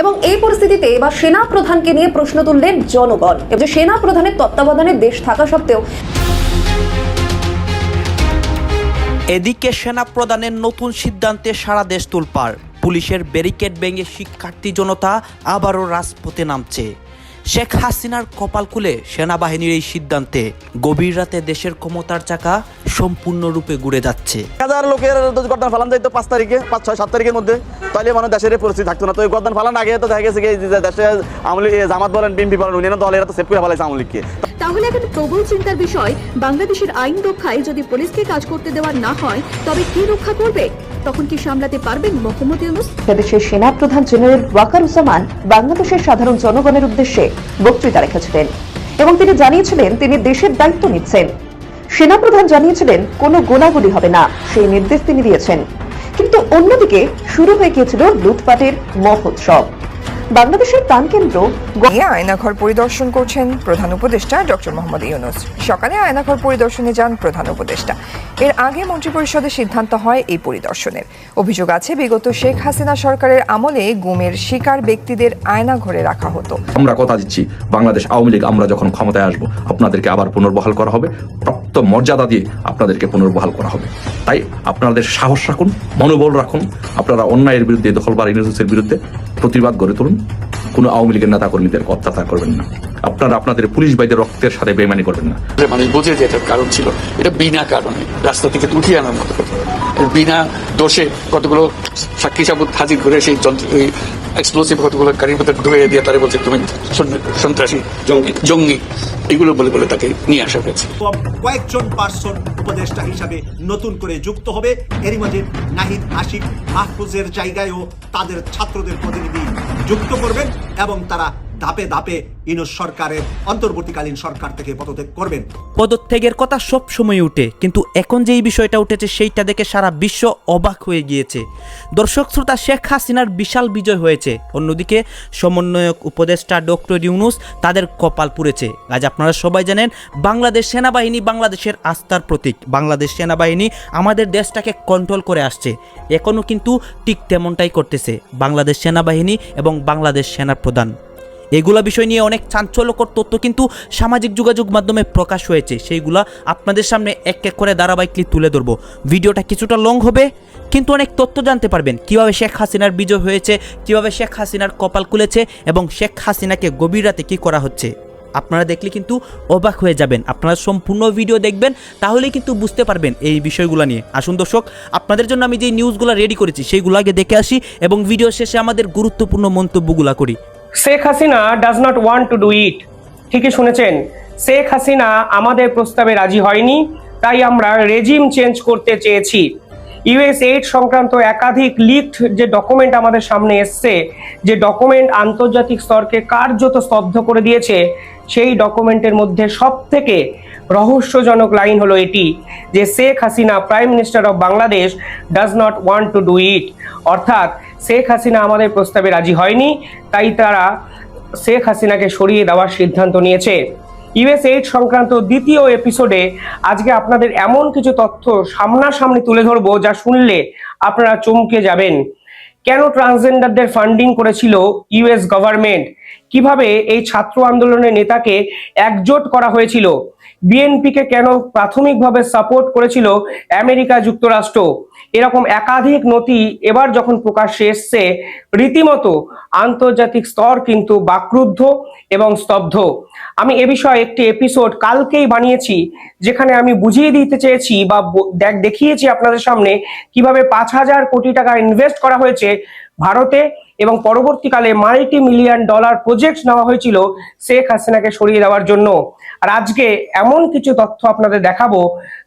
এবং এই পরিস্থিতিতে এবার সেনা প্রধানকে নিয়ে প্রশ্ন তুললেন জনগণ। যে সেনা প্রধানের তত্ত্বাবধানে দেশ থাকা সত্ত্বেও এদিকে সেনা প্রধানের নতুন সিদ্ধান্তে সারা দেশ তোলপাড়। পুলিশের ব্যারিকেড ভেঙে শিক্ষার্থী জনতা আবারও রাজপথে নামছে। শেখ হাসিনার কপাল খুলে সেনাবাহিনীর এই সিদ্ধান্তে গভীর রাতে দেশের ক্ষমতার চাকা সম্পূর্ণরূপে ঘুরে যাচ্ছে। হাজার লোকের গর্দান ফালান যাইতো পাঁচ তারিখে, পাঁচ, ছয়, সাত তারিখের মধ্যে। তাহলে মানে দেশের পরিস্থিতি থাকতো না। তো এই ফালান আগে তো দেখা গেছে দেশে আমলি জামাত বলেন, বিএনপি বলেন উনি দলের সেভ করে ফেলাইছে আওয়ামী লীগকে। তাহলে এখন প্রবল চিন্তার বিষয়, বাংলাদেশের আইন রক্ষায় যদি পুলিশকে কাজ করতে দেওয়া না হয়, তবে কি রক্ষা করবে? তখন কি সামলাতে পারবেন মোহাম্মদ ইউনুস? দেশের সেনা প্রধান জেনারেল ওয়াকারুজ্জামান বাংলাদেশের সাধারণ জনগণের উদ্দেশ্যে বক্তৃতা রেখেছিলেন। এবং তিনি জানিয়েছিলেন, তিনি দেশের দায়িত্ব নিচ্ছেন। সেনাপ্রধান জানিয়েছিলেন, কোনো গোলাগুলি হবে না, সেই নির্দেশ তিনি দিয়েছেন। কিন্তু অন্যদিকে শুরু হয়ে গিয়েছিল লুটপাটের মহোৎসব। বাংলাদেশের প্রাণকেন্দ্র আয়নাঘর পরিদর্শন করছেন প্রধান উপদেষ্টা ডক্টর মোহাম্মদ ইউনুস। সকালে আয়নাঘর পরিদর্শনে যান প্রধান উপদেষ্টা। এর আগে মন্ত্রিপরিষদের সিদ্ধান্ত হয় এই পরিদর্শনের। অভিযোগ আছে বিগত শেখ হাসিনা সরকারের আমলে গুমের শিকার ব্যক্তিদের আয়নাঘরে রাখা হতো। আমরা কথা দিচ্ছি বাংলাদেশ আওয়ামী লীগ আমরা যখন ক্ষমতায় আসব আপনাদেরকে আবার পুনর্বহাল করা হবে। প্রাপ্ত মর্যাদা দিয়ে আপনাদেরকে পুনর্বহাল করা হবে। তাই আপনাদের সাহস রাখুন মনোবল রাখুন। আপনারা অন্যায়ের বিরুদ্ধে দখলবার ইউনুসের বিরুদ্ধে প্রতিবাদ গড়ে তুলুন। কোনো আওয়ামী লীগের নেতা কর্মীদেরকে অত্যাচার করবেন না। আপনারা আপনাদের পুলিশ বাইদের রক্তের সাথে বেমানি করবেন না। মানুষ বোঝে যে এটার কারণ ছিল। এটা বিনা কারণে রাস্তা থেকে উঠিয়ে আনার মতো বিনা দোষে কতগুলো সাক্ষী সাবুত হাজির করে সেই যন্ত্র এক্সপ্লোসিভ কতগুলো গাড়ির ভিতরে ঢুকে দিয়ে তারা বলছে তুমি সন্ত্রাসী জঙ্গি জঙ্গি এগুলো বলে বলে তাকে নিয়ে আসা হয়েছে। কয়েকজন পার্সন উপদেষ্টা হিসাবে নতুন করে যুক্ত হবে। এরই মাঝে নাহিদ আশিক মাহফুজের জায়গায়ও তাদের ছাত্রদের প্রতিনিধি যুক্ত করবেন এবং তারা ধাপে ধাপে ইনুস সরকারের অন্তর্বর্তীকালীন সরকার থেকে পদত্যাগ করবেন। পদত্যাগের কথা সব সময় উঠে, কিন্তু এখন যেই বিষয়টা উঠেছে সেইটা দেখে সারা বিশ্ব অবাক হয়ে গিয়েছে। দর্শক শ্রোতা, শেখ হাসিনার বিশাল বিজয় হয়েছে। অন্যদিকে সমন্বয়ক উপদেষ্টা ডক্টর ইউনুস তাদের কপাল পুড়েছে। আজ আপনারা সবাই জানেন, বাংলাদেশ সেনাবাহিনী বাংলাদেশের আস্থার প্রতীক। বাংলাদেশ সেনাবাহিনী আমাদের দেশটাকে কন্ট্রোল করে আসছে। এখনও কিন্তু ঠিক তেমনটাই করতেছে বাংলাদেশ সেনাবাহিনী এবং বাংলাদেশ সেনা প্রধান এগুলা বিষয় নিয়ে অনেক চাঞ্চল্যকর তথ্য কিন্তু সামাজিক যোগাযোগ মাধ্যমে প্রকাশ হয়েছে। সেইগুলা আপনাদের সামনে এক এক করে ধারাবাহিকলি তুলে ধরবো। ভিডিওটা কিছুটা লং হবে, কিন্তু অনেক তথ্য জানতে পারবেন। কীভাবে শেখ হাসিনার বিজয় হয়েছে, কীভাবে শেখ হাসিনার কপাল খুলেছে এবং শেখ হাসিনাকে গভীর রাতে কী করা হচ্ছে। আপনারা দেখলে কিন্তু অবাক হয়ে যাবেন। আপনারা সম্পূর্ণ ভিডিও দেখবেন, তাহলেই কিন্তু বুঝতে পারবেন এই বিষয়গুলো নিয়ে। আসুন দর্শক, আপনাদের জন্য আমি যে নিউজগুলো রেডি করেছি, সেইগুলো আগে দেখে আসি এবং ভিডিও শেষে আমাদের গুরুত্বপূর্ণ মন্তব্যগুলো করি। Sheikh Hasina does not want to do it ঠিকই শুনেছেন। শেখ হাসিনা আমাদের প্রস্তাবে রাজি হয়নি, তাই আমরা রেজিম চেঞ্জ করতে চেয়েছি। ইউএস এইড সংক্রান্ত একাধিক লিকড যে ডকুমেন্ট আমাদের সামনে এসছে, যে ডকুমেন্ট আন্তর্জাতিক স্তরকে কার্যত স্তব্ধ করে দিয়েছে, সেই ডকুমেন্টের মধ্যে সব থেকে রহস্যজনক লাইন হলো এটি, যে Sheikh Hasina prime minister of Bangladesh does not want to do it অর্থাৎ শেখ হাসিনা আমাদের প্রস্তাবে রাজি হয়নি, তাই তারা শেখ হাসিনাকে সরিয়ে দেওয়ার সিদ্ধান্ত নিয়েছে। ইউএস এইড সংক্রান্ত দ্বিতীয় এপিসোডে আজকে আপনাদের এমন কিছু তথ্য সামনাসামনি তুলে ধরবো, যা শুনলে আপনারা চমকে যাবেন। কেন ট্রান্সজেন্ডারদের ফান্ডিং করেছিল ইউএস গভর্নমেন্ট? কীভাবে এই ছাত্র আন্দোলনের নেতাকে একজোট করা হয়েছিল? বিএনপিকে কেন প্রাথমিকভাবে সাপোর্ট করেছিল আমেরিকা যুক্তরাষ্ট্র? এরকম একাধিক নথি এবার যখন প্রকাশ্যে এসছে, রীতিমতো আন্তর্জাতিক স্তর কিন্তু বাক্রুদ্ধ এবং স্তব্ধ। আমি এ বিষয়ে একটি এপিসোড কালকেই বানিয়েছি, যেখানে আমি বুঝিয়ে দিতে চেয়েছি বা দেখ- দেখিয়েছি আপনাদের সামনে কীভাবে পাঁচ হাজার কোটি টাকা ইনভেস্ট করা হয়েছে ভারতে এবং পরবর্তীকালে মাল্টি মিলিয়ন ডলার প্রজেক্ট নেওয়া হয়েছিল শেখ হাসিনাকে সরিয়ে দেওয়ার জন্য। আর আজকে এমন কিছু তথ্য আপনাদের দেখাবো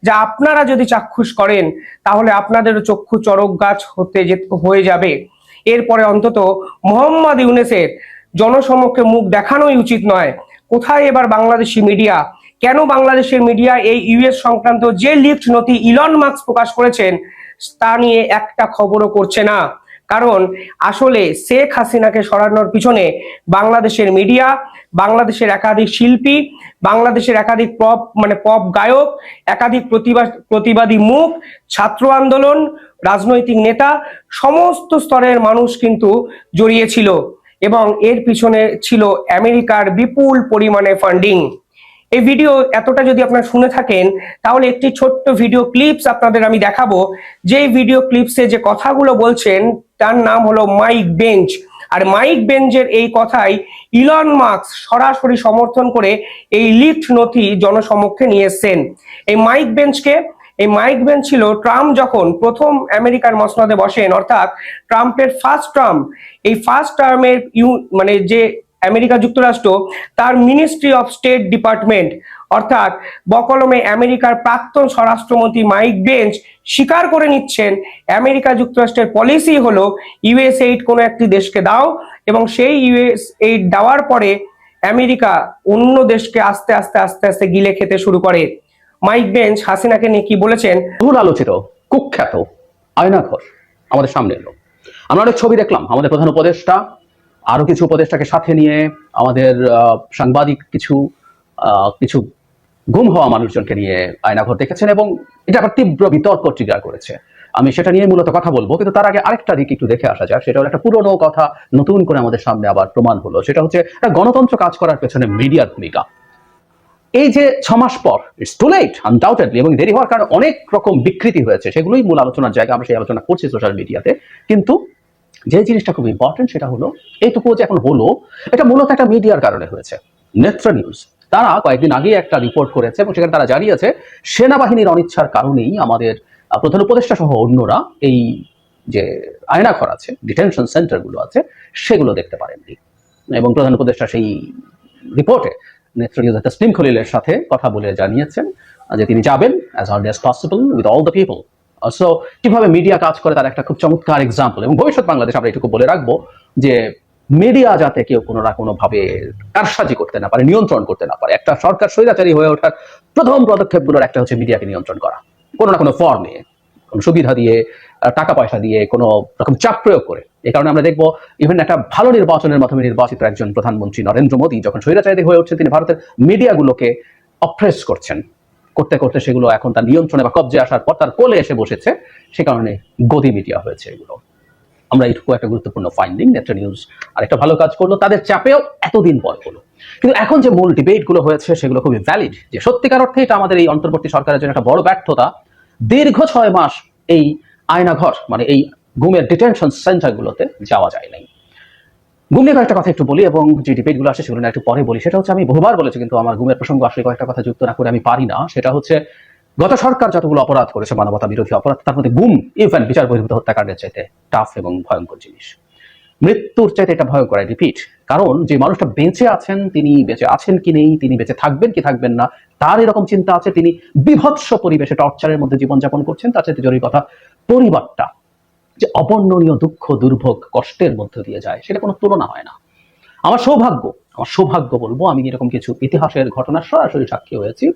যা আপনারা যদি চাক্ষুষ করেন, তাহলে আপনাদেরও চক্ষু চরক গাছ হতে হয়ে যাবে। এরপরে অন্তত মোহাম্মদ ইউনেসের জনসমক্ষে মুখ দেখানোই উচিত নয়, কোথায় এবার বাংলাদেশি মিডিয়া? কেন বাংলাদেশের মিডিয়া এই ইউএস সংক্রান্ত যে লিফট নথি ইলন মার্কস প্রকাশ করেছেন, তা নিয়ে একটা খবরও করছে না। কারণ আসলে শেখ হাসিনাকে সরানোর পিছনে বাংলাদেশের মিডিয়া, বাংলাদেশের একাধিক শিল্পী, বাংলাদেশের একাধিক পপ মানে পপ গায়ক, একাধিক প্রতিবাদ প্রতিবাদী মুখ, ছাত্র আন্দোলন, রাজনৈতিক নেতা, সমস্ত স্তরের মানুষ কিন্তু জড়িয়েছিল এবং এর পিছনে ছিল আমেরিকার বিপুল পরিমাণে ফান্ডিং এই ভিডিও এতটা যদি আপনারা শুনে থাকেন, তাহলে একটি ছোট্ট ভিডিও ক্লিপস আপনাদের আমি দেখাবো। যে ভিডিও ক্লিপসে যে কথাগুলো বলছেন, তার নাম হলো মাইক বেঞ্চ আর মাইক বেঞ্চের এই কথাই ইলন মার্কস সরাসরি সমর্থন করে এই লিফট নথি জনসমক্ষে নিয়ে এসছেন। এই মাইক বেঞ্চকে এই মাইক বেঞ্চ ছিল ট্রাম্প যখন প্রথম আমেরিকার মসনদে বসেন, অর্থাৎ ট্রাম্পের ফার্স্ট টার্ম এই ফার্স্ট টার্মের ইউ মানে যে আমেরিকা যুক্তরাষ্ট্র, তার মিনিস্ট্রি অফ স্টেট ডিপার্টমেন্ট অর্থাৎ বকলমে আমেরিকার প্রাক্তন স্বরাষ্ট্রমন্ত্রী মাইক বেঞ্চ স্বীকার করে নিচ্ছেন, আমেরিকা যুক্তরাষ্ট্রের পলিসি হলো ইউএস এইড কোনো একটি দেশকে দাও এবং সেই ইউএস এইড দেওয়ার পরে আমেরিকা অন্য দেশকে আস্তে আস্তে আস্তে আস্তে গিলে খেতে শুরু করে। মাইক বেঞ্চ হাসিনাকে নিয়ে কি বলেছেন? বহুল আলোচিত, কুখ্যাত আয়নাঘর আমাদের সামনে এলো। আমরা অনেক ছবি দেখলাম, আমাদের প্রধান উপদেষ্টা আরও কিছু উপদেষ্টাকে সাথে নিয়ে আমাদের সাংবাদিক কিছু কিছু গুম হওয়া মানুষজনকে নিয়ে আয়নাঘর দেখেছেন এবং এটা একটা তীব্র বিতর্ক ট্রিগার করেছে। আমি সেটা নিয়ে মূলত কথা বলব, কিন্তু তার আগে আরেকটা দিক একটু দেখে আসা যাক। সেটা হলো একটা পুরনো কথা, নতুন করে আমাদের সামনে আবার প্রমাণ হলো। সেটা হচ্ছে গণতন্ত্র কাজ করার পেছনে মিডিয়ার ভূমিকা। এই যে ছ মাস পর ইটস টু লেট আনডাউটেডলি এবং দেরি হওয়ার কারণে অনেক রকম বিকৃতি হয়েছে, সেগুলোই মূল আলোচনার জায়গা, আমরা সেই আলোচনা করছি সোশ্যাল মিডিয়াতে কিন্তু যে জিনিসটা খুব ইম্পর্টেন্ট সেটা হলো এইটুকু যে এখন হলো, এটা মূলত একটা মিডিয়ার কারণে হয়েছে। নেত্রা নিউজ তারা কয়েকদিন আগে একটা রিপোর্ট করেছে এবং সেখানে তারা জানিয়েছে, সেনাবাহিনীর অনিচ্ছার কারণেই আমাদের প্রধান উপদেষ্টা সহ অন্যরা এই যে আয়নাঘর আছে ডিটেনশন সেন্টারগুলো আছে, সেগুলো দেখতে পারেননি। এবং প্রধান উপদেষ্টা সেই রিপোর্টে নেত্রীয় তসলিম খলিলের সাথে কথা বলে জানিয়েছেন, যে তিনি যাবেন as early as possible with all the people so কীভাবে মিডিয়া কাজ করে তার একটা খুব চমৎকার এক্সাম্পল এবং ভবিষ্যৎ বাংলাদেশ আমরা এটুকু বলে রাখব যে মিডিয়া যাতে কেউ কোনো না কোনো ভাবে কারসাজি করতে না পারে, নিয়ন্ত্রণ করতে না পারে। একটা সরকার স্বৈরাচারী হয়ে ওঠার প্রথম পদক্ষেপগুলোর একটা হচ্ছে মিডিয়াকে নিয়ন্ত্রণ করা। কোনো না কোনো ফর্মে কোনো সুবিধা দিয়ে টাকা পয়সা দিয়ে, কোনো রকম চাপ প্রয়োগ করে। এই কারণে আমরা দেখব ইভেন একটা ভালো নির্বাচনের মাধ্যমে নির্বাচিত একজন প্রধানমন্ত্রী নরেন্দ্র মোদী যখন স্বৈরাচারী হয়ে উঠছেন, তিনি ভারতের মিডিয়াগুলোকে অপ্রেস করছেন। করতে করতে সেগুলো এখন তার নিয়ন্ত্রণে বা কবজে আসার পর তার কোলে এসে বসেছে, সে কারণে গদি মিডিয়া হয়েছে এগুলো। আমরা এইটুকু একটা গুরুত্বপূর্ণ ফাইন্ডিং নেত্র নিউজ আর একটা ভালো কাজ করল, তাদের চাপেও এতদিন পর হলো কিন্তু এখন যে মূল ডিবেটগুলো হয়েছে, সেগুলো খুবই ভ্যালিড যে সত্যিকার অর্থে এটা আমাদের এই অন্তর্বর্তী সরকারের জন্য একটা বড় ব্যর্থতা। দীর্ঘ ছয় মাস এই আয়নাঘর মানে এই গুমের ডিটেনশন সেন্টারগুলোতে যাওয়া যায় নাই। নিয়ে কয়েকটা কথা একটু বলি এবং যে ডিবেটগুলো আসে সেগুলো একটু পরে বলি। সেটা হচ্ছে আমি বহুবার বলেছি কিন্তু আমার গুমের প্রসঙ্গ আসলে কয়েকটা কথা যুক্ত না করে আমি পারি না। সেটা হচ্ছে গত সরকার যতগুলো অপরাধ করেছে, মানবতা বিরোধী অপরাধ, তার মধ্যে গুম, ইভেন বিচার বহির্ভূত হত্যাকাণ্ডের চাইতে টাফ এবং ভয়ঙ্কর জিনিস। মৃত্যুর চাইতে এটা ভয়ঙ্কর রিপিট কারণ যে মানুষটা বেঁচে আছেন, তিনি বেঁচে আছেন কি নেই, তিনি বেঁচে থাকবেন কি থাকবেন না, তার এরকম চিন্তা আছে, তিনি বিভৎস পরিবেশে টর্চারের মধ্যে জীবনযাপন করছেন, তার চাইতে জরুরি কথা পরিবারটা। যে অবর্ণনীয় দুঃখ, দুর্ভোগ কষ্টের মধ্য দিয়ে যায়, সেটা কোনো তুলনা হয় না। আমার সৌভাগ্য আমার সৌভাগ্য বলব, আমি এরকম কিছু ইতিহাসের ঘটনার সরাসরি সাক্ষী হয়েছি,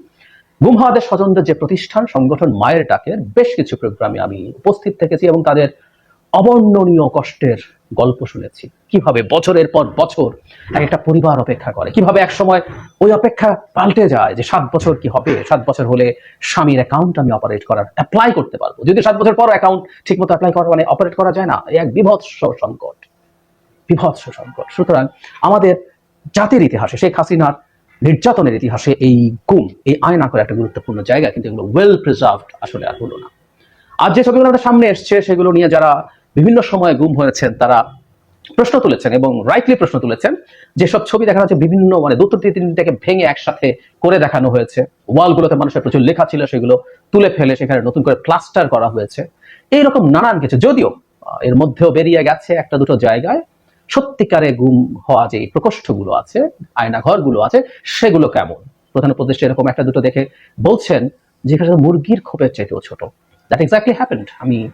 গুমহাদের স্বজনদের যে প্রতিষ্ঠান, সংগঠন মায়ের ডাকের, বেশ কিছু প্রোগ্রামে আমি উপস্থিত থেকেছি এবং তাদের অবর্ণনীয় কষ্টের গল্প শুনেছি। কীভাবে বছরের পর বছর এক একটা পরিবার অপেক্ষা করে। কীভাবে এক সময় ওই অপেক্ষা পাল্টে যায় যে সাত বছর কি হবে, সাত বছর হলে স্বামীর অ্যাকাউন্ট আমি অপারেট করার অ্যাপ্লাই করতে পারব। যদি সাত বছর পর অ্যাকাউন্ট ঠিকমতো অ্যাপ্লাই করা মানে অপারেট করা যায় না এক বিভৎস সংকট। বিভৎস সংকট। সুতরাং আমাদের জাতির ইতিহাসে, শেখ হাসিনার নির্যাতনের ইতিহাসে এই গুম, এই আয়না করে একটা গুরুত্বপূর্ণ জায়গা, কিন্তু এগুলো ওয়েল প্রিজার্ভড আসলে আর হলো না। আর যে ছবিগুলো আমাদের সামনে এসছে, সেগুলো নিয়ে যারা বিভিন্ন সময়ে গুম হয়েছেন তারা প্রশ্ন তুলেছেন এবং রাইটলি প্রশ্ন তুলেছেন। যেসব ছবি দেখানো হচ্ছে, বিভিন্ন মানে দুটো তিনটাকে ভেঙে একসাথে করে দেখানো হয়েছে। ওয়ালগুলোতে মানুষের প্রচুর লেখা ছিল, সেগুলো তুলে ফেলে, সেখানে নতুন করে প্লাস্টার করা হয়েছে। এইরকম নানান কিছু। যদিও এর মধ্যেও বেরিয়ে গেছে একটা দুটো জায়গায়। সত্যিকারে গুম হওয়া যে প্রকোষ্ঠগুলো আছে আয়না আয়নাঘরগুলো আছে, সেগুলো কেমন? প্রধান উপদেষ্টা এরকম একটা দুটো দেখে বলছেন যেখানে মুরগির খোপের চাইতেও ছোট। দ্যাট এক্স্যাক্টলি হ্যাপেন্ড আমি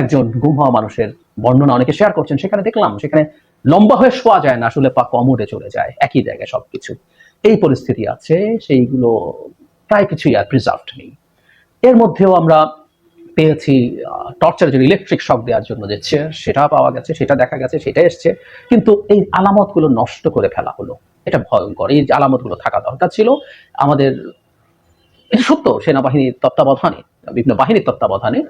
একজন গুম হওয়া মানুষের বর্ণনা অনেকে শেয়ার করছেন, সেখানে দেখলাম, সেখানে লম্বা হয়ে শোয়া যায় না, আসলে পা কমোডে চলে যায়, একই জায়গায় সবকিছু। এই পরিস্থিতি আছে, সেইগুলো প্রায় কিছুই আর প্রিজার্ভড নেই। এর মধ্যেও আমরা পেয়েছি টর্চারের জন্য ইলেকট্রিক শক দেওয়ার জন্য যে চেয়ার সেটা পাওয়া গেছে, সেটা দেখা গেছে, সেটা এসছে, কিন্তু এই আলামতগুলো নষ্ট করে ফেলা হলো। এটা ভয়ঙ্কর, এই যে আলামতগুলো থাকা দরকার ছিল। আমাদের, এটা সত্য, সেনাবাহিনীর তত্ত্বাবধানে, বিভিন্ন বাহিনীর তত্ত্বাবধানে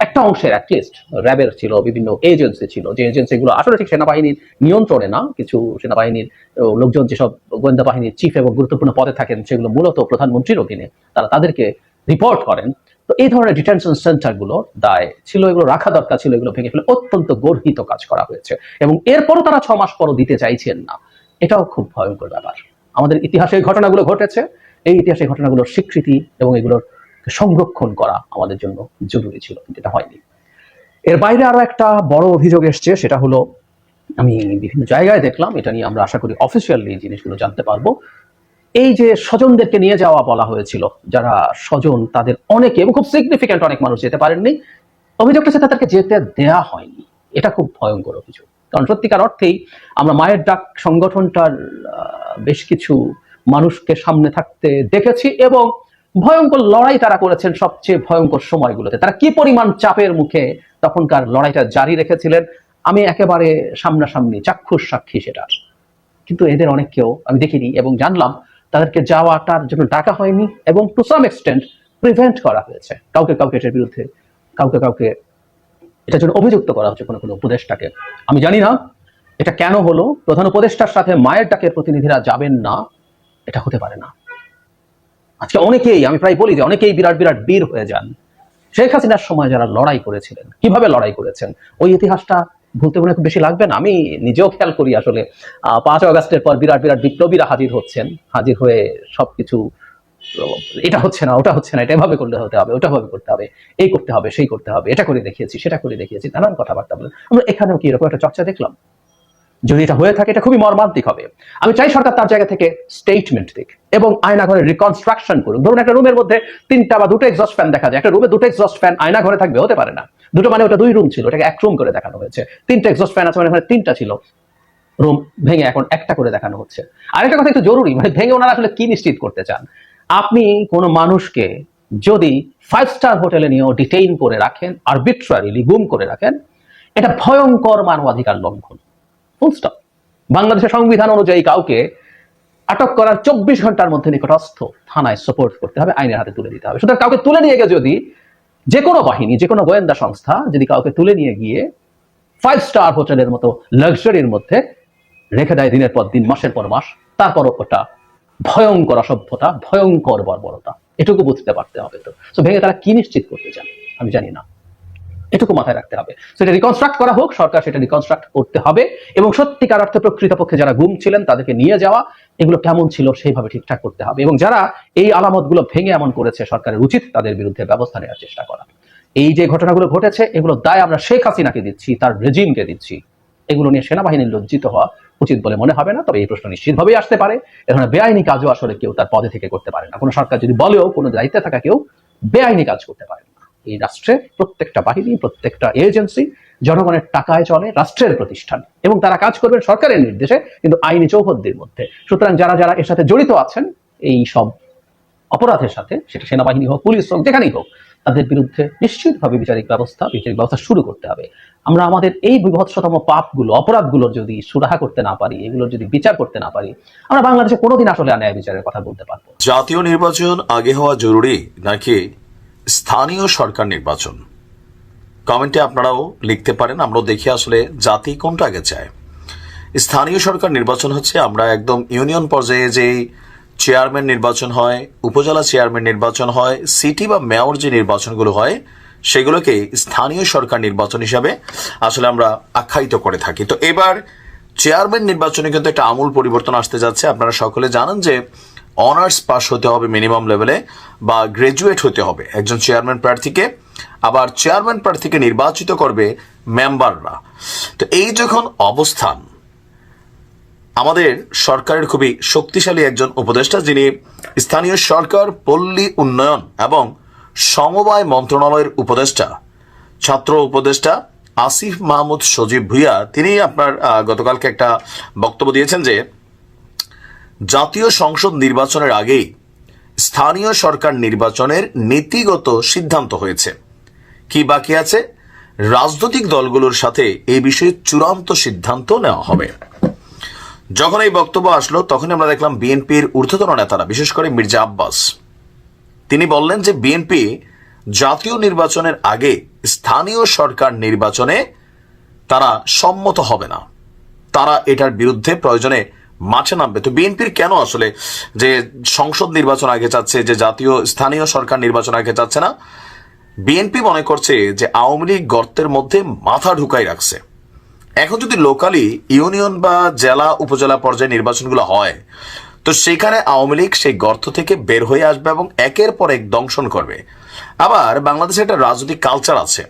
একটা অংশের অ্যাটলিস্ট র্যাবের ছিল, বিভিন্ন এজেন্সি ছিল, যে এজেন্সিগুলো আসলে ঠিক সেনাবাহিনীর নিয়ন্ত্রণে না, কিছু সেনাবাহিনীর লোকজন যেসব গোয়েন্দা বাহিনীর চিফ এবং গুরুত্বপূর্ণ পদে থাকেন, সেগুলো মূলত প্রধানমন্ত্রীর অধীনে তারা তাদেরকে রিপোর্ট করেন। তো এই ধরনের ডিটেনশন সেন্টারগুলোর দায় ছিল, এগুলো রাখা দরকার ছিল, এগুলো ভেঙে ফেলে অত্যন্ত গর্হিত কাজ করা হয়েছে। এবং এরপরও তারা ছ মাস পরও দিতে চাইছেন না। এটাও খুব ভয়ঙ্কর ব্যাপার। আমাদের ইতিহাসে ঘটনাগুলো ঘটেছে। এই ইতিহাসে ঘটনাগুলোর স্বীকৃতি এবং এগুলোর সংরক্ষণ করা আমাদের জন্য জরুরি ছিল, কিন্তু এটা হয়নি। এর বাইরে আরও একটা বড় অভিযোগ এসছে, সেটা হলো, আমি বিভিন্ন জায়গায় দেখলাম, এটা নিয়ে আমরা আশা করি অফিসিয়ালি জিনিসগুলো জানতে পারব। এই যে স্বজনদেরকে নিয়ে যাওয়া বলা হয়েছিল, যারা স্বজন, তাদের অনেকে, এবং খুব সিগনিফিক্যান্ট অনেক মানুষ যেতে পারেননি অভিযোগটা হচ্ছে তাদেরকে যেতে দেয়া হয়নি। এটা খুব ভয়ঙ্কর অভিযোগ। কারণ সত্যিকার অর্থেই আমরা মায়ের ডাক সংগঠনটার বেশ কিছু মানুষকে সামনে থাকতে দেখেছি, এবং ভয়ঙ্কর লড়াই তারা করেছেন সবচেয়ে ভয়ঙ্কর সময়গুলোতে। তারা কি পরিমাণ চাপের মুখে তখনকার লড়াইটা জারি রেখেছিলেন? আমি একেবারে সামনাসামনি চাক্ষুষ সাক্ষী সেটার কিন্তু এদের অনেককেও আমি দেখিনি এবং জানলাম তাদেরকে যাওয়াটার জন্য ডাকা হয়নি এবং টু সাম এক্সটেন্ট প্রিভেন্ট করা হয়েছে। কাউকে কাউকে এটার বিরুদ্ধে কাউকে কাউকে এটার জন্য অভিযুক্ত করা হচ্ছে কোনো কোনো উপদেষ্টাকে। আমি জানি না এটা কেন হলো। প্রধান উপদেষ্টার সাথে মায়ের ডাকের প্রতিনিধিরা যাবেন না। এটা হতে পারে না। আজকে অনেকেই, আমি প্রায় বলি যে অনেকেই বিরাট বিরাট বীর হয়ে যান। শেখ হাসিনার সময় যারা লড়াই করেছিলেন, কীভাবে লড়াই করেছেন, ওই ইতিহাসটা ভুলতে মনে খুব বেশি লাগবে না। আমি নিজেও খেয়াল করি আসলে পাঁচ আগস্টের পর বিরাট বিরাট বিপ্লবীরা হাজির হচ্ছেন, হাজির হয়ে সবকিছু, এটা হচ্ছে না, ওটা হচ্ছে না, এটা এভাবে করলে হতে হবে, ওটা ভাবে করতে হবে, এই করতে হবে, সেই করতে হবে, এটা করে দেখিয়েছি, সেটা করে দেখিয়েছি, নানান কথাবার্তা বলে। আমরা এখানেও কি এরকম একটা চর্চা দেখলাম? যদি এটা হয়ে থাকে, এটা খুবই মর্মান্তিক হবে। আমি চাই সরকার তার জায়গা থেকে স্টেটমেন্ট দিক এবং আয়নাঘরে রিকনস্ট্রাকশন করুক। ধরুন একটা রুমের মধ্যে তিনটা বা দুটো এক্সস্ট ফ্যান দেখা যায়। একটা রুমে দুটো এক্সস্ট ফ্যান আয়না ঘরে থাকবে, হতে পারে না। দুটো মানে ওটা দুই রুম ছিল ওটাকে এক রুম করে দেখানো হয়েছে। তিনটা এক্সস্ট ফ্যান আছে মানে ওখানে তিনটা ছিল। রুম ভেঙে এখন একটা করে দেখানো হচ্ছে। আরেকটা কথা একটু জরুরি মানে ভেঙে ওনারা আসলে কি নিশ্চিত করতে চান? আপনি কোনো মানুষকে যদি ফাইভ স্টার হোটেলে নিয়েও ডিটেইন করে রাখেন আরবিট্রারিলি গুম করে রাখেন, এটা ভয়ঙ্কর মানবাধিকার লঙ্ঘন। ফুল স্টপ বাংলাদেশের সংবিধান অনুযায়ী কাউকে আটক করার চব্বিশ ঘণ্টার মধ্যে নিকটস্থ থানায় সাপোর্ট করতে হবে, আইনের হাতে তুলে দিতে হবে। সুতরাং কাউকে তুলে নিয়ে গিয়ে যদি যে কোনো বাহিনী, যে কোনো গোয়েন্দা সংস্থা যদি কাউকে তুলে নিয়ে গিয়ে ফাইভ স্টার হোটেলের মতো লাক্সারির মধ্যে রেখে দেয় দিনের পর দিন, মাসের পর মাস তারপর ওটা ভয়ঙ্কর অসভ্যতা, ভয়ঙ্কর বর্বরতা। এটুকু বুঝতে পারতে হবে তো। ভেঙে তারা কি নিশ্চিত করতে চান আমি জানি না। এটুকু মাথায় রাখতে হবে। সেটা রিকনস্ট্রাক্ট করা হোক, সরকার সেটা রিকনস্ট্রাক্ট করতে হবে এবং সত্যিকার অর্থে প্রকৃতপক্ষে যারা গুম ছিলেন, তাদেরকে নিয়ে যাওয়া, এগুলো কেমন ছিল সেইভাবে ঠিকঠাক করতে হবে এবং যারা এই আলামতগুলো ভেঙে এমন করেছে সরকারের উচিত, তাদের বিরুদ্ধে ব্যবস্থা নেওয়ার চেষ্টা করা। এই যে ঘটনাগুলো ঘটেছে, এগুলো দায় আমরা শেখ হাসিনাকে দিচ্ছি, তার রেজিমকে দিচ্ছি। এগুলো নিয়ে সেনাবাহিনীর লজ্জিত হওয়া উচিত বলে মনে হবে না, তবে এই প্রশ্ন নিশ্চিতভাবেই আসতে পারে। এ ধরনের বেআইনি কাজও আসলে কেউ তার পদে থেকে করতে পারে না। কোনো সরকার যদি বলেও, কোনো দায়িত্বে থাকা কেউ বেআইনি কাজ করতে পারে না। এই রাষ্ট্রের প্রত্যেকটা বাহিনী, প্রত্যেকটা এজেন্সি জনগণের টাকায় চলে রাষ্ট্রের প্রতিষ্ঠান এবং তারা কাজ করবেন সরকারের নির্দেশে, কিন্তু আইনি চৌহদ্দির মধ্যে। সুতরাং যারা যারা এর সাথে জড়িত আছেন, এই সব অপরাধের সাথে, সেটা সেনাবাহিনী হোক, পুলিশ হোক, যেখানেই হোক, তাদের বিরুদ্ধে নিশ্চিতভাবে বিচারিক ব্যবস্থা বিচারিক ব্যবস্থা শুরু করতে হবে। আমরা আমাদের এই বিভৎসতম পাপগুলো, অপরাধগুলোর যদি সুরাহা করতে না পারি, এগুলোর যদি বিচার করতে না পারি, আমরা বাংলাদেশে কোনোদিন আসলে ন্যায় বিচারের কথা বলতে পারব জাতীয় নির্বাচন আগে হওয়া জরুরি, নাকি স্থানীয় সরকার নির্বাচন। কমেন্টে আপনারাও লিখতে পারেন, আমরাও দেখি আসলে জাতি কোনটা আগে চায়। স্থানীয় সরকার নির্বাচন হচ্ছে, আমরা একদম ইউনিয়ন পর্যায়ে যে চেয়ারম্যান নির্বাচন হয়, উপজেলা চেয়ারম্যান নির্বাচন হয়, সিটি বা মেয়র যে নির্বাচনগুলো হয়, সেগুলোকে স্থানীয় সরকার নির্বাচন হিসাবে আসলে আমরা আখ্যায়িত করে থাকি। তো এবার চেয়ারম্যান নির্বাচনে কিন্তু একটা আমূল পরিবর্তন আসতে যাচ্ছে। আপনারা সকলে জানেন যে অনার্স পাস হতে হবে মিনিমাম লেভেলে বা গ্রাজুয়েট হতে হবে একজন চেয়ারম্যান প্রার্থীকে। আবার চেয়ারম্যান প্রার্থীকে নির্বাচিত করবে মেম্বাররা। তো এই যখন অবস্থান, আমাদের সরকারের খুবই শক্তিশালী একজন উপদেষ্টা যিনি স্থানীয় সরকার, পল্লী উন্নয়ন এবং সমবায় মন্ত্রণালয়ের উপদেষ্টা, ছাত্র উপদেষ্টা আসিফ মাহমুদ সজীব ভুইয়া, তিনি আপনার গতকালকে একটা বক্তব্য দিয়েছেন যে জাতীয় সংসদ নির্বাচনের আগেই স্থানীয় সরকার নির্বাচনের নীতিগত সিদ্ধান্ত হয়েছে। কি বাকি আছে? রাজনৈতিক দলগুলোর সাথে এই বিষয়ে চূড়ান্ত সিদ্ধান্ত নেওয়া হবে। যখন এই বক্তব্য আসলো তখন আমরা দেখলাম বিএনপির ঊর্ধ্বতন নেতারা, বিশেষ করে মির্জা আব্বাস। তিনি বললেন যে বিএনপি জাতীয় নির্বাচনের আগে স্থানীয় সরকার নির্বাচনে তারা সম্মত হবে না। তারা এটার বিরুদ্ধে প্রয়োজনে মাঠে নামবে। তো বিএনপির কেন আসলে যে সংসদ নির্বাচন আগে চাচ্ছে, যে জাতীয় স্থানীয় সরকার নির্বাচন আগে চাচ্ছে না? বিএনপি মনে করছে যে আওয়ামী লীগ গর্তের মধ্যে মাথা ঢুকাই রাখছে। এখন যদি লোকালি ইউনিয়ন বা জেলা, উপজেলা পর্যায়ে নির্বাচনগুলো হয়, তো সেখানে আওয়ামী লীগ সেই গর্ত থেকে বের হয়ে আসবে এবং একের পর এক দংশন করবে। আবার বাংলাদেশে একটা রাজনৈতিক কালচার আছে।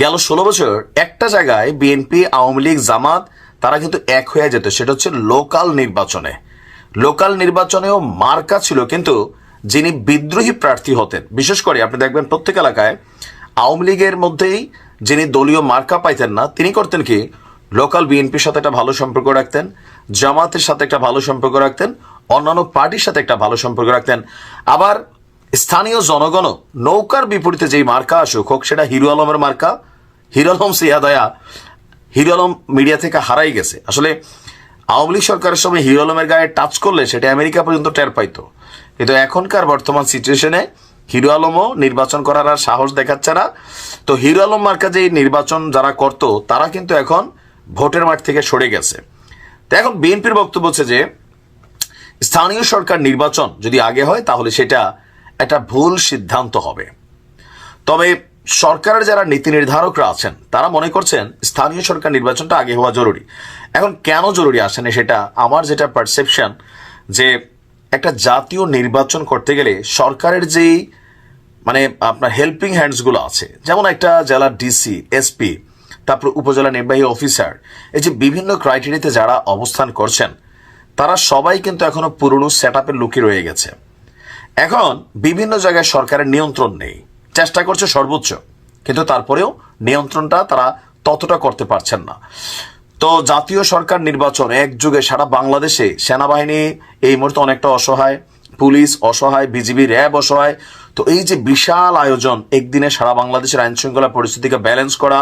গেল ষোলো বছর একটা জায়গায় বিএনপি, আওয়ামী লীগ, জামাত তারা কিন্তু এক হয়ে যেত। সেটা হচ্ছে লোকাল নির্বাচনে। লোকাল নির্বাচনেও মার্কা ছিল, কিন্তু যিনি বিদ্রোহী প্রার্থী হতেন, বিশেষ করে আপনি দেখবেন প্রত্যেক এলাকায় আওয়ামী লীগের মধ্যেই যিনি দলীয় মার্কা পাইতেন না, তিনি করতেন কি? লোকাল বিএনপির সাথে একটা ভালো সম্পর্ক রাখতেন, জামাতের সাথে একটা ভালো সম্পর্ক রাখতেন, অন্যান্য পার্টির সাথে একটা ভালো সম্পর্ক রাখতেন। আবার স্থানীয় জনগণও নৌকার বিপরীতে যেই মার্কা আসুক হোক, সেটা হিরো আলমের মার্কা, হিরো আলম সিয়াদয়া হিরো আলম মিডিয়া থেকে হারাই গেছে। আসলে আওয়ামী লীগ সরকারের সময় হিরো আলমের গায়ে টাচ করলে সেটা আমেরিকা পর্যন্ত টের পাইতো। কিন্তু এখনকার বর্তমান সিচুয়েশনে হিরো আলমও নির্বাচন করার আর সাহস দেখাচ্ছে না। তো হিরো আলম মার্কা যে নির্বাচন যারা করত, তারা কিন্তু এখন ভোটের মাঠ থেকে সরে গেছে। তো এখন বিএনপির বক্তব্য হচ্ছে যে, স্থানীয় সরকার নির্বাচন যদি আগে হয়, তাহলে সেটা একটা ভুল সিদ্ধান্ত হবে। তবে সরকারের যারা নীতি নির্ধারকরা আছেন, তারা মনে করছেন স্থানীয় সরকার নির্বাচনটা আগে হওয়া জরুরি। এখন কেন জরুরি আসেনি সেটা আমার যেটা পারসেপশন যে একটা জাতীয় নির্বাচন করতে গেলে সরকারের যেই মানে আপনার হেল্পিং হ্যান্ডসগুলো আছে, যেমন একটা জেলার ডিসি এসপি তারপর উপজেলা নির্বাহী অফিসার এই যে বিভিন্ন ক্রাইটেরিয়াতে যারা অবস্থান করছেন, তারা সবাই কিন্তু এখনও পুরনো সেট আপের লুকি রয়ে গেছে। এখন বিভিন্ন জায়গায় সরকারের নিয়ন্ত্রণ নেই। চেষ্টা করছে সর্বোচ্চ, কিন্তু তারপরেও নিয়ন্ত্রণটা তারা ততটা করতে পারছেন না। তো জাতীয় সরকার নির্বাচন এক যুগে সারা বাংলাদেশে সেনাবাহিনী এই মুহূর্তে অনেকটা অসহায়, পুলিশ অসহায়, বিজিবি, র্যাব অসহায়। তো এই যে বিশাল আয়োজন, একদিনে সারা বাংলাদেশের আইন শৃঙ্খলা পরিস্থিতিকে ব্যালেন্স করা,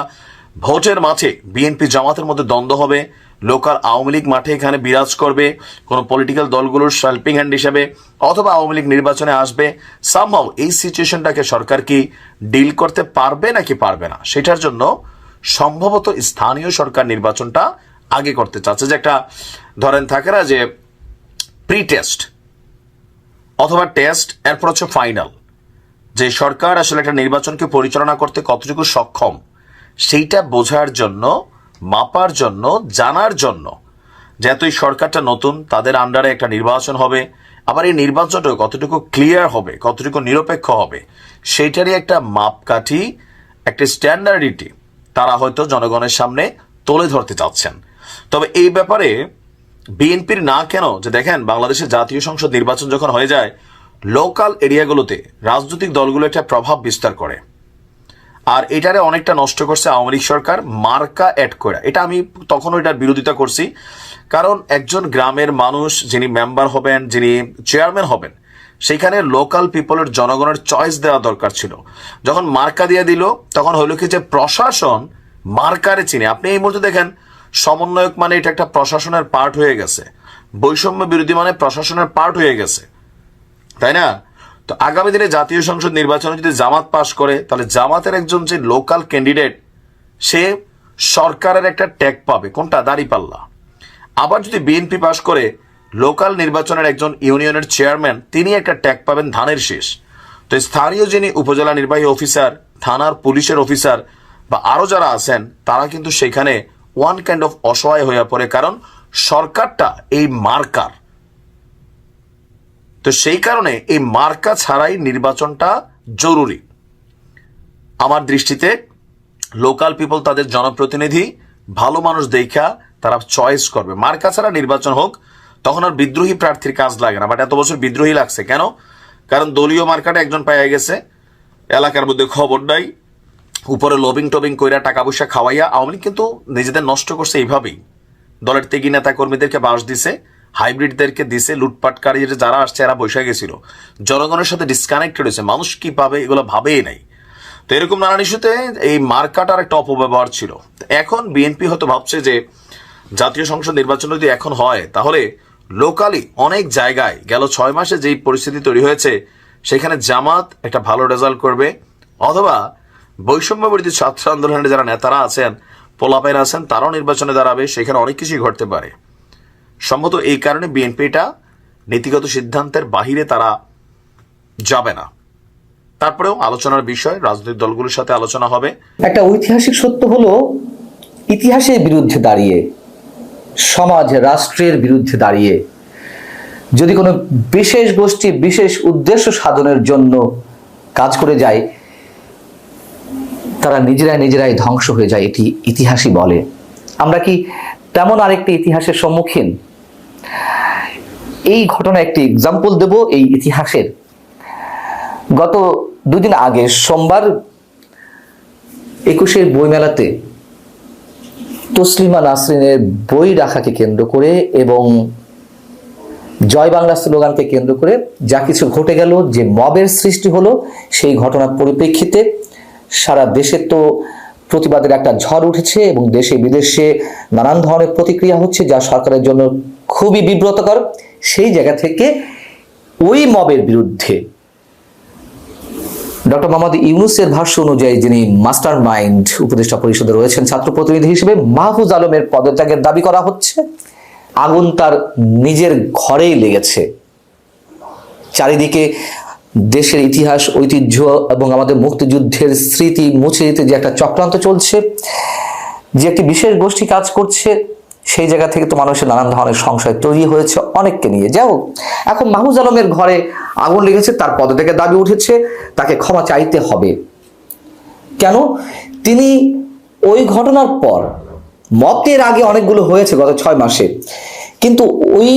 ভোটের মাঠে বিএনপি জামাতের মধ্যে দ্বন্দ্ব হবে লোকাল আওয়ামী লীগ মাঠে এখানে বিরাজ করবে। কোনো পলিটিক্যাল দলগুলোর হেল্পিং হ্যান্ড হিসাবে অথবা আওয়ামী লীগ নির্বাচনে আসবে। সামহাও এই সিচুয়েশনটাকে সরকার কি ডিল করতে পারবে নাকি পারবে না? সেটার জন্য সম্ভবত স্থানীয় সরকার নির্বাচনটা আগে করতে চাচ্ছে। যে একটা, ধরেন থাকে না যে প্রি টেস্ট অথবা টেস্ট এরপর হচ্ছে ফাইনাল যে সরকার আসলে একটা নির্বাচনকে পরিচালনা করতে কতটুকু সক্ষম, সেইটা বোঝার জন্য মাপার জন্য, জানার জন্য। যেহেতু এই সরকারটা নতুন, তাদের আন্ডারে একটা নির্বাচন হবে। আবার এই নির্বাচনটা কতটুকু ক্লিয়ার হবে, কতটুকু নিরপেক্ষ হবে, সেইটারই একটা মাপকাঠি, একটা স্ট্যান্ডার্ডিটি তারা হয়তো জনগণের সামনে তুলে ধরতে চাচ্ছেন। তবে এই ব্যাপারে বিএনপির না কেন, যে দেখেন, বাংলাদেশের জাতীয় সংসদ নির্বাচন যখন হয়ে যায় লোকাল এরিয়াগুলোতে রাজনৈতিক দলগুলো একটা প্রভাব বিস্তার করে। আর এটারে অনেকটা নষ্ট করছে আওয়ামী লীগ সরকার, মার্কা অ্যাড করে। এটা আমি তখন এটার বিরোধিতা করছি। কারণ একজন গ্রামের মানুষ যিনি মেম্বার হবেন, যিনি চেয়ারম্যান হবেন, সেখানে লোকাল পিপলের জনগণের চয়েস দেওয়া দরকার ছিল। যখন মার্কা দিয়ে দিল, তখন হলো কি যে প্রশাসন মার্কারে চিনে। আপনি এই মুহূর্তে দেখেন, সমন্বয়ক মানে এটা একটা প্রশাসনের পার্ট হয়ে গেছে। বৈষম্য বিরোধী মানে প্রশাসনের পার্ট হয়ে গেছে। তাই না? তো আগামী দিনে জাতীয় সংসদ নির্বাচনে যদি জামাত পাশ করে, তাহলে জামাতের একজন যে লোকাল ক্যান্ডিডেট, সে সরকারের একটা ট্যাগ পাবে। কোনটা? দাঁড়িপাল্লা। আবার যদি বিএনপি পাশ করে, লোকাল নির্বাচনের একজন ইউনিয়নের চেয়ারম্যান, তিনি একটা ট্যাগ পাবেন ধানের শেষ। তো স্থানীয় যিনি উপজেলা নির্বাহী অফিসার, থানার পুলিশের অফিসার বা আরও যারা আছেন, তারা কিন্তু সেখানে ওয়ান কাইন্ড অফ অসহায় হয়ে পড়ে। কারণ সরকারটা এই মার্কার। তো সেই কারণে এই মার্কা ছাড়াই নির্বাচনটা জরুরি। আমার দৃষ্টিতে লোকাল পিপল তাদের জনপ্রতিনিধি, ভালো মানুষ দেখা তারা চয়েস করবে। মার্কা ছাড়া নির্বাচন হোক, তখন আর বিদ্রোহী প্রার্থীর কাজ লাগে না। বাট এত বছর বিদ্রোহী লাগছে কেন? কারণ দলীয় মার্কাটা একজন পাইয়া গেছে। এলাকার মধ্যে খবর নাই। উপরে লবিং টবিং কইরা টাকা পয়সা খাওয়াইয়া আওয়ামী লীগ কিন্তু নিজেদের নষ্ট করছে এইভাবেই। দলের তেগি নেতা কর্মীদেরকে বাস দিছে। হাইব্রিডদেরকে দিছে লুটপাটকারী যারা আসছে, এরা বসে গেছিল। জনগণের সাথে ডিসকানেক্টেড হয়েছে। মানুষ কি পাবে এগুলো ভাবেই নাই। তো এরকম নানান ইস্যুতে এই মার্কাটার একটা অপব্যবহার ছিল। এখন বিএনপি হয়তো ভাবছে যে, জাতীয় সংসদ নির্বাচন যদি এখন হয়, তাহলে লোকালি অনেক জায়গায় গেল ছয় মাসে যেই পরিস্থিতি তৈরি হয়েছে, সেখানে জামাত একটা ভালো রেজাল্ট করবে। অথবা বৈষম্য বিরোধী ছাত্র আন্দোলনের যারা নেতারা আছেন পোলাপাইন আছেন, তারাও নির্বাচনে দাঁড়াবে, সেখানে অনেক কিছুই ঘটতে পারে। সম্ভবত এই কারণে বিএনপিটা নীতিগত সিদ্ধান্তের বাহিরে তারা যাবে না। তারপরেও আলোচনার বিষয়, রাজনৈতিক দলগুলোর সাথে আলোচনা হবে। একটা ঐতিহাসিক সত্য হলো, ইতিহাসের বিরুদ্ধে দাঁড়িয়ে, সমাজ, রাষ্ট্রের বিরুদ্ধে দাঁড়িয়ে, যদি কোনো বিশেষ গোষ্ঠী, বিশেষ উদ্দেশ্য সাধনের জন্য কাজ করে যায়, তারা নিজেরাই নিজেরাই ধ্বংস হয়ে যায়, এটি ইতিহাসই বলে। আমরা কি তেমন আরেকটি ইতিহাসের সম্মুখীন? এই ঘটনা একটি এক্সাম্পল দেব এই ইতিহাসের। গত দুদিন আগে সোমবার একুশের বইমেলাতে তসলিমা নাসরিনের বই রাখাকে কেন্দ্র করে এবং জয় বাংলা স্লোগানকে কেন্দ্র করে যা কিছু ঘটে গেল, যে মবের সৃষ্টি হলো, সেই ঘটনার পরিপ্রেক্ষিতে সারা দেশে তো প্রতিবাদের একটা ঝড় উঠেছে এবং দেশে বিদেশে নানান ধরনের প্রতিক্রিয়া হচ্ছে যা সরকারের জন্য খুবই বিব্রতকর। সেই জায়গা থেকে ওই মবের বিরুদ্ধে ডক্টর মোহাম্মদ ইউনুসের ভাষ্য অনুযায়ী যিনি মাস্টার মাইন্ড উপদেষ্টা পরিষদে রয়েছেন ছাত্র প্রতিনিধি হিসেবে, মাহফুজ আলমের পদত্যাগের দাবি করা হচ্ছে। আগুন তার নিজের ঘরেই লেগেছে। চারিদিকে দেশের ইতিহাস, ঐতিহ্য এবং আমাদের মুক্তিযুদ্ধের স্মৃতি মুছে দিতে যে একটা চক্রান্ত চলছে, যে একটি বিশেষ গোষ্ঠী কাজ করছে, সেই জায়গা থেকে তো মানুষের নানান ধরনের সংশয় তৈরি হয়েছে অনেককে নিয়ে। যাও এখন মাহফুজ আলমের ঘরে আগুন লেগেছে, তার পদ থেকে দাবি উঠেছে, তাকে ক্ষমা চাইতে হবে। কেন? তিনি ওই ঘটনার পর, মতের আগে অনেকগুলো হয়েছে গত ছয় মাসে। কিন্তু ওই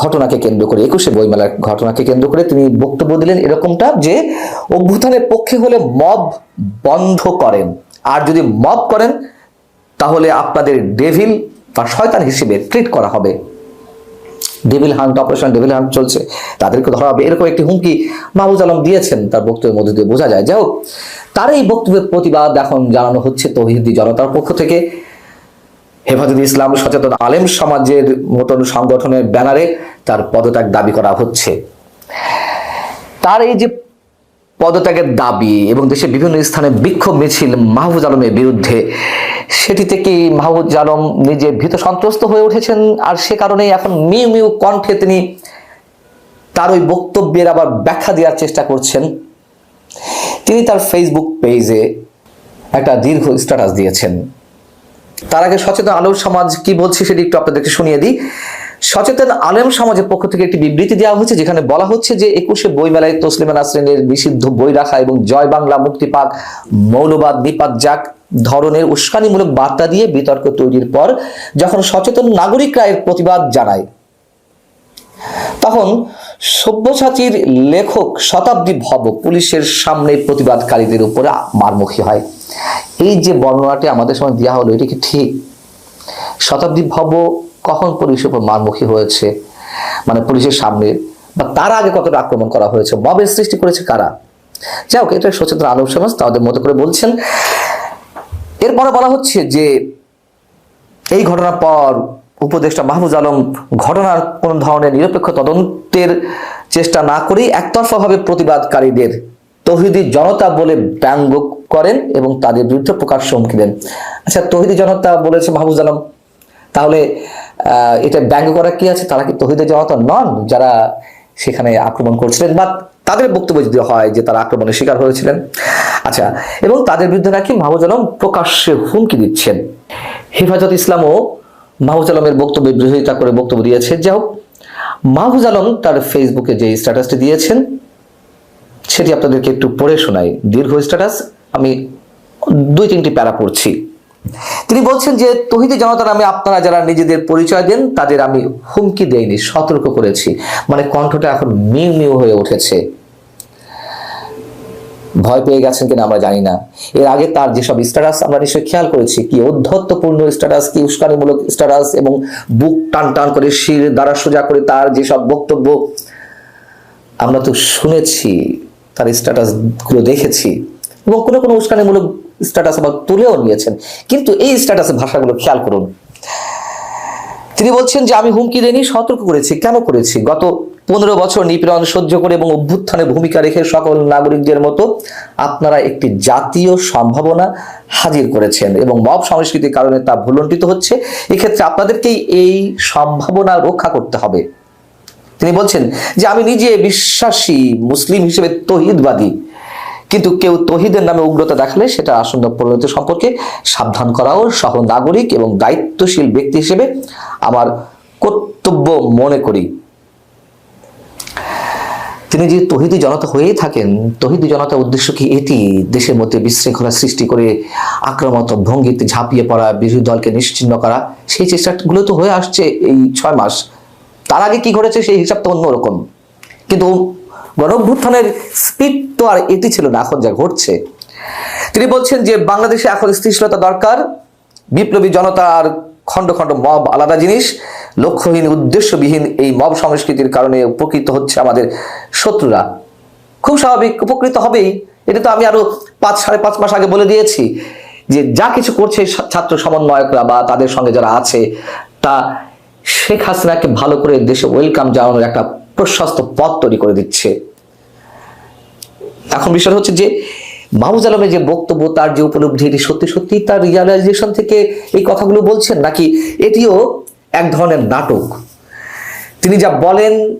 ঘটনাকে কেন্দ্র করে, একুশে বইমেলার ঘটনাকে কেন্দ্র করে তিনি বক্তব্য দিলেন এরকমটা যে অভ্যুত্থানের পক্ষে হলে মব বন্ধ করেন। আর যদি মব করেন, তাহলে আপনাদের ডেভিল বা শয়তান হিসেবে ট্রিট করা হবে। Devil hunt, operation devil hunt চলছে, তাদেরকে ধরা হবে। এরকম একটি হুমকি মাহবুজ আলম দিয়েছেন তার বক্তব্যের মধ্যে দিয়ে বোঝা যায়। যাই হোক, তার এই বক্তব্যের প্রতিবাদ এখন জানানো হচ্ছে তৌহিদি জনতার পক্ষ থেকে। হেফাজত ইসলাম সচেতন আলেম সমাজের মতন সংগঠনের ব্যানারে তার পদত্যাগ দাবি করা হচ্ছে। তার এই যে পদত্যাগের দাবি এবং দেশের বিভিন্ন স্থানে বিক্ষোভ মিছিল মাহফুজ আলমের বিরুদ্ধে সেটিতে কি মাহফুজ আলম নিজে ভীত সন্ত্রস্ত হয়ে উঠেছেন আর সে কারণে এখন মিউ মিউ কণ্ঠে তিনি তার ওই বক্তব্যের আবার ব্যাখ্যা দেওয়ার চেষ্টা করছেন। তিনি তার ফেসবুক পেজে একটা দীর্ঘ স্ট্যাটাস দিয়েছেন। তার আগে সচেতন আলেম সমাজ কি বলছে সেটি একটু আপনাদেরকে শুনিয়ে দিই। সচেতন আলেম সমাজের পক্ষ থেকে একটি বিবৃতি দেওয়া হয়েছে, যেখানে বলা হচ্ছে যে একুশে বইমেলায় তসলিমা নাসরিনের নিষিদ্ধ বই রাখা এবং জয় বাংলা মুক্তি পাক, মৌলবাদ নিপাত যাক ধরনের উস্কানিমূলক বার্তা দিয়ে বিতর্ক তৈরির পর যখন সচেতন নাগরিকরা এর প্রতিবাদ জানায়, তখন সব্যসাচীর লেখক শতাব্দী ভব পুলিশের সামনে প্রতিবাদকারীদের উপরে মারমুখী হয়। এই যে বর্ণনাটি আমাদের সময় দেওয়া হলো, এটি কি ঠিক? শতাব্দী ভব কখন পুলিশের উপর মারমুখী হয়েছে? মানে পুলিশের সামনে বা তার আগে কতটা আক্রমণ করা হয়েছে? মবের সৃষ্টি করেছে কারা? যাই হোক, এটা সচেতন আলোক সমাজ তাদের মতো করে বলছেন। এরপরে বলা হচ্ছে যে এই ঘটনার পর উপদেষ্টা মাহফুজ আলম ঘটনার কোন ধরনের নিরপেক্ষ তদন্তের চেষ্টা না করেই একতরফাভাবে প্রতিবাদকারীদের তহিদি জনতা বলে ব্যঙ্গ করেন এবং তাদের বিরুদ্ধে প্রকাশ্য হুমকি দেন। আচ্ছা তহিদি জনতা বলেছে মাহফুজ আলম, তাহলে এটা ব্যঙ্গ করা কি আছে? তারা কি তহিদি জনতা নন যারা সেখানে আক্রমণ করছিলেন? বা তাদের বক্তব্য যদি হয় যে তারা আক্রমণের শিকার হয়েছিলেন। আচ্ছা এবং তাদের বিরুদ্ধে নাকি মাহফুজ আলম প্রকাশ্যে হুমকি দিচ্ছেন। হেফাজত ইসলামও মাহফুজ আলমের বক্তব্যের বিরোধিতা করে বক্তব্য দিয়েছে। যাই হোক, মাহফুজ আলম তার ফেসবুকে যে স্ট্যাটাসটি দিয়েছেন, সেটি আপনাদেরকে একটু পড়ে শোনাই। দীর্ঘ স্ট্যাটাস আমি দুই তিনটি প্যারা পড়ছি। তিনি বলছেন যে, তহিদি জনতার নামে আপনারা যারা নিজেদের পরিচয় দেন, তাদের আমি হুমকি দেইনি, সতর্ক করেছি। মানে কণ্ঠটা এখন মিউ মিউ হয়ে উঠেছে। ভয় পেয়ে গেছেন কিনা আমরা জানি না। এর আগে তার যেসব স্ট্যাটাস আমরা নিশ্চয়ই খেয়াল করেছি, কি অধ্যত্বপূর্ণ স্ট্যাটাস কি উস্কানিমূলক স্ট্যাটাস এবং বুক টান টান করে শির দ্বারা সোজা করে তার যেসব বক্তব্য আমরা তো শুনেছি, তার স্ট্যাটাসগুলো দেখেছি। এবং কোনো কোনো উস্কানিমূলক স্ট্যাটাস আবার তুলেও নিয়েছেন। কিন্তু এই স্ট্যাটাসের ভাষাগুলো খেয়াল করুন। তিনি বলছেন যে, আমি হুমকি দেনি সতর্ক করেছি। কেন করেছি? গত পনেরো বছর নিপীড়ন সহ্য করে এবং অভ্যুত্থানে ভূমিকা রেখে সকল নাগরিকদের মতো আপনারা একটি জাতীয় সম্ভাবনা হাজির করেছেন এবং মব সংস্কৃতির কারণে তা ভুলণ্ঠিত হচ্ছে। এক্ষেত্রে আপনাদেরকেই এই সম্ভাবনা রক্ষা করতে হবে। তিনি বলছেন যে, আমি নিজে বিশ্বাসী মুসলিম হিসেবে তহিদবাদী। কিন্তু কেউ তহিদের নামে উগ্রতা দেখালে সেটা আসন্ন পরিণতি সম্পর্কে সাবধান করাও সহ নাগরিক এবং দায়িত্বশীল ব্যক্তি হিসেবে আমার কর্তব্য মনে করি। তিনি যে তহিদি জনতা হয়েই থাকেন, তহিদি জনতার উদ্দেশ্য কি এটি? দেশের মধ্যে বিশৃঙ্খলা সৃষ্টি করে আক্রমণাত্মক ভঙ্গিতে ঝাঁপিয়ে পড়া বিরোধী দলকে নিশ্চিন্ন করা, সেই চেষ্টাগুলো তো হয়ে আসছে এই ছয় মাস। তার আগে কি ঘটেছে সেই হিসাব তো অন্যরকম। কিন্তু গণভ্যুত্থানের স্পিড তো আর এটি ছিল না, এখন যা ঘটছে। তিনি বলছেন যে বাংলাদেশে এখন স্থিতিশীলতা দরকার, বিপ্লবী জনতা আর খণ্ড খণ্ড মব আলাদা জিনিস। লক্ষ্যহীন, উদ্দেশ্যবিহীন এই মব সংস্কৃতির কারণে উপকৃত হচ্ছে আমাদের শত্রুরা। খুব স্বাভাবিক, উপকৃত হবেই। এটা তো আমি আরও পাঁচ, সাড়ে পাঁচ মাস আগে বলে দিয়েছি যে যা কিছু করছে ছাত্র সমন্বয়করা বা তাদের সঙ্গে যারা আছে, তা শেখ হাসিনাকে ভালো করে দেশে ওয়েলকাম জানানোর একটা প্রশস্ত পথ তৈরি করে দিচ্ছে। এখন বিষয় হচ্ছে যে মাহমুদ আলমের যে বক্তব্য তার যে উপলব্ধি এটি সত্যি সত্যি তার রিয়ালাইজেশন থেকে এই কথাগুলো বলছেন নাকি এটিও এক ধরনের নাটক? তিনি যা বলেন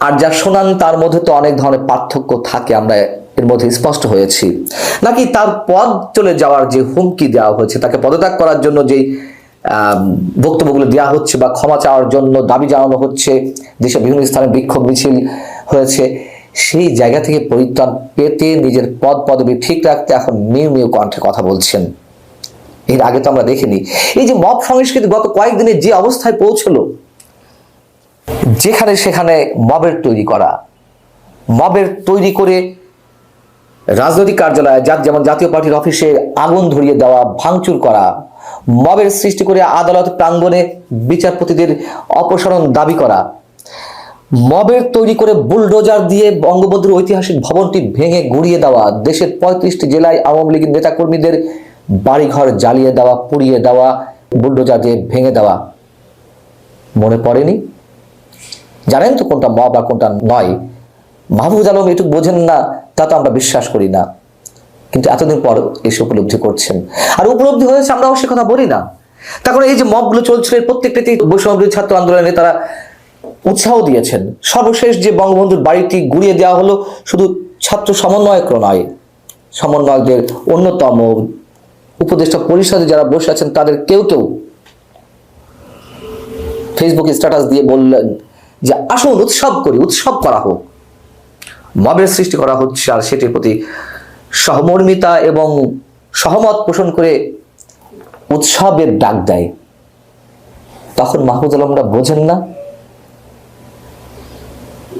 আর যা শোনান তার মধ্যে তো অনেক ধরনের পার্থক্য থাকে আমরা এর মধ্যে স্পষ্ট হয়েছি। নাকি তার পদ চলে যাওয়ার যে হুমকি দেওয়া হয়েছে তাকে পদত্যাগ করার জন্য আম, বক্তব্যগুলো দেওয়া হচ্ছে বা ক্ষমা চাওয়ার জন্য দাবি জানানো হচ্ছে দেশের বিভিন্ন স্থানে বিক্ষোভ মিছিল হয়েছে সেই জায়গা থেকে পরিত্রাণ পেতে নিজের পদ পদবি ঠিক রাখতে এখন মিউ মিউ কণ্ঠে কথা বলছেন। এর আগে তো আমরা দেখিনি। এই যে মব সংস্কৃতি গত কয়েকদিনে যে অবস্থায় পৌঁছলো, যেখানে সেখানে মবের তৈরি করা, মবের তৈরি করে রাজনৈতিক কার্যালয়ে যা যেমন জাতীয় পার্টির অফিসে আগুন ধরিয়ে দেওয়া, ভাঙচুর করা, মবের সৃষ্টি করে আদালত প্রাঙ্গণে বিচারপতিদের অপসারণ দাবি করা মবের তৈরি করে বুলডোজার দিয়ে বঙ্গবন্ধুর ঐতিহাসিক ভবনটি ভেঙে গুড়িয়ে দেওয়া, দেশের পঁয়ত্রিশটি জেলায় আওয়ামী লীগের নেতাকর্মীদের বাড়িঘর জ্বালিয়ে দেওয়া, পুড়িয়ে দেওয়া, বুলডোজার দিয়ে ভেঙে দেওয়া। মনে পড়েনি? জানেন তো কোনটা মব আর কোনটা নয়। মাহবুজ আলম এটুকু বোঝেন না, তা তো আমরা বিশ্বাস করি না। কিন্তু এতদিন পর এসে উপলব্ধি করছেন। আর উপলব্ধি হয়েছে আমরাও সে কথা বলি না। তখন এই যে মবগুলো চলছিল প্রত্যেকটাতেই বৈষম্যবিরোধী ছাত্র আন্দোলনের তারা উৎসাহ দিয়েছেন। সর্বশেষ যে বঙ্গবন্ধুর বাড়িটি গুড়িয়ে দেওয়া হলো শুধু ছাত্র সমন্বয়ক নয়, সমন্বয়কদের অন্যতম উপদেষ্টা পরিষদে যারা বসে আছেন তাদের কেউ কেউ ফেসবুকে স্ট্যাটাস দিয়ে বললেন যে, আসুন, উৎসব করি, উৎসব করা হোক। মবের সৃষ্টি করা হচ্ছে আর সেটির প্রতি সহমর্মিতা এবং সহমত পোষণ করে উৎসবের ডাক দেয়। তখন মাহমুদ আলমরা বোঝেন না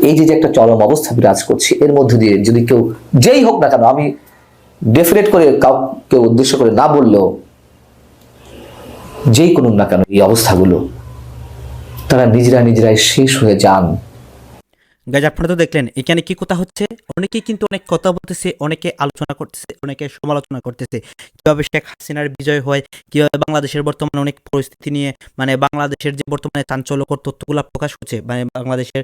এই যে একটা চরম অবস্থা বিরাজ করছে, এর মধ্যে দিয়ে যদি কেউ যেই হোক না কেন, আমি ডেফিনেট করে কাউকে উদ্দেশ্য করে না বললেও যেই করুন না কেন এই অবস্থাগুলো, তারা নিজেরা নিজেরাই শেষ হয়ে যান। গাইজ, আপনারা তো দেখলেন, এখানে কি কথা হচ্ছে? অনেকেই কিন্তু অনেক কথা বলতেছে, অনেকে আলোচনা করতেছে, অনেকে সমালোচনা করতেছে। কীভাবে শেখ হাসিনার বিজয় হয়, কীভাবে বাংলাদেশের বর্তমানে অনেক পরিস্থিতি নিয়ে মানে বাংলাদেশের যে বর্তমানে চাঞ্চল্যকর তথ্যগুলো প্রকাশ হচ্ছে মানে বাংলাদেশের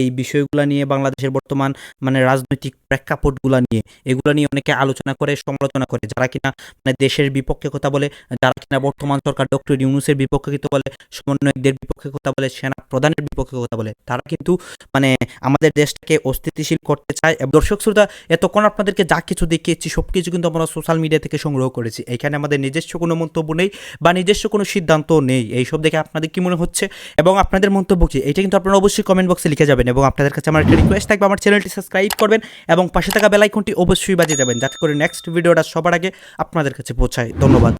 এই বিষয়গুলো নিয়ে, বাংলাদেশের বর্তমান মানে রাজনৈতিক প্রেক্ষাপটগুলো নিয়ে, এগুলো নিয়ে অনেকে আলোচনা করে, সমালোচনা করে, যারা কিনা মানে দেশের বিপক্ষে কথা বলে, যারা কিনা বর্তমান সরকার ডক্টর ইউনুসের বিপক্ষে কথা বলে, সমন্বয়কদের বিপক্ষে কথা বলে, সেনা প্রধানের বিপক্ষে কথা বলে, তারা কিন্তু মানে আমাদের দেশটাকে অস্থিতিশীল করতে চায়। দর্শক শ্রোতা, এতক্ষণ আপনাদেরকে যা কিছু দেখিয়েছি সব কিছু কিন্তু আমরা সোশ্যাল মিডিয়া থেকে সংগ্রহ করেছি। এখানে আমাদের নিজস্ব কোনো মন্তব্য নেই বা নিজস্ব কোনো সিদ্ধান্ত নেই। এইসব দেখে আপনাদের কি মনে হচ্ছে? এবং আপনাদের মন্তব্য কি? এটা কিন্তু আপনারা অবশ্যই কমেন্ট বক্সে লিখে যাবেন এবং আপনাদের কাছে আমার একটা রিকোয়েস্ট থাকবে, আমার চ্যানেলটি সাবস্ক্রাইব করবেন এবং পাশে থাকা বেলাইকনটি অবশ্যই বাজিয়ে যাবেন যাতে করে নেক্সট ভিডিওটা সবার আগে আপনাদের কাছে পৌঁছায়। ধন্যবাদ।